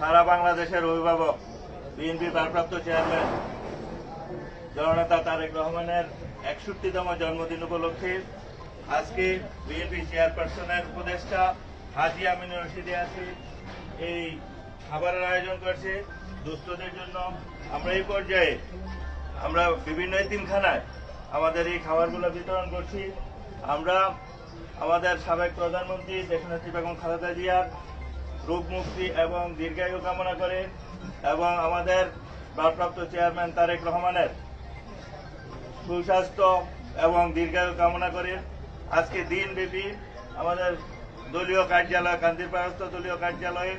বাংলাদেশের অভিভাবক, বিএনপি ভারপ্রাপ্ত চেয়ারম্যান, জননেতা তারেক রহমানের একষট্টিতম জন্মদিন উপলক্ষে আজকে বিএনপি চেয়ারপারসনের উপদেষ্টা হাজি আমিন রশিদে আছে। এই খাবারের আয়োজন করছে। দুস্থদের জন্য আমরা এই পর্যায়ে আমরা বিভিন্ন এতিমখানায় আমাদের এই খাবারগুলো বিতরণ করছি। আমরা আমাদের সাবেক প্রধানমন্ত্রী দেশনেত্রী বেগম খালেদা জিয়ার রোগ মুক্তি এবং দীর্ঘায়ু কামনা করে এবং আমাদের ভারপ্রাপ্ত চেয়ারম্যান তারেক রহমানের সুস্বাস্থ্য এবং দীর্ঘায়ু কামনা করে আজকে দিনব্যাপী আমাদের দলীয় কার্যালয়, কান্দিরপাড়স্থ দলীয় কার্যালয়ে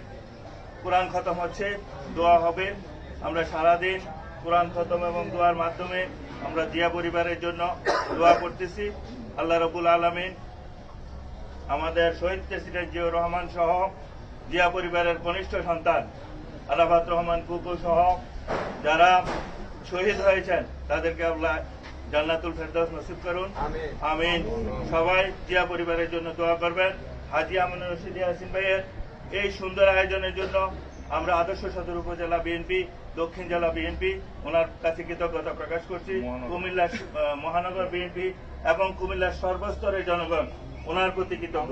কোরআন খতম হচ্ছে, দোয়া হবে। আমরা সারাদিন কোরআন খতম এবং দোয়ার মাধ্যমে আমরা জিয়া পরিবারের জন্য দোয়া করতেছি। আল্লাহ রবুল আলমিন আমাদের শহীদ প্রেসিডেন্ট জিয়াউর রহমান সহ জিয়া পরিবারের কনিষ্ঠ সন্তান আরাফাত রহমান কুকু সহ যারা শহীদ হয়েছেন তাদেরকে আল্লাহ জান্নাতুল ফেরদৌস নসিব করুন। আমিন। সবাই জিয়া পরিবারের জন্য দোয়া করবেন। হাজি আমিন রশিদ ইয়াসিন ভাইয়ের এই সুন্দর আয়োজনের জন্য আমরা আদর্শ সদর উপজেলা বিএনপি দক্ষিণ জেলা বিএনপি ওনার কাছে কৃতজ্ঞতা প্রকাশ করছি। কুমিল্লা মহানগর বিএনপি এবং কুমিল্লার সর্বস্তরের জনগণ ওনার প্রতি কৃতজ্ঞ।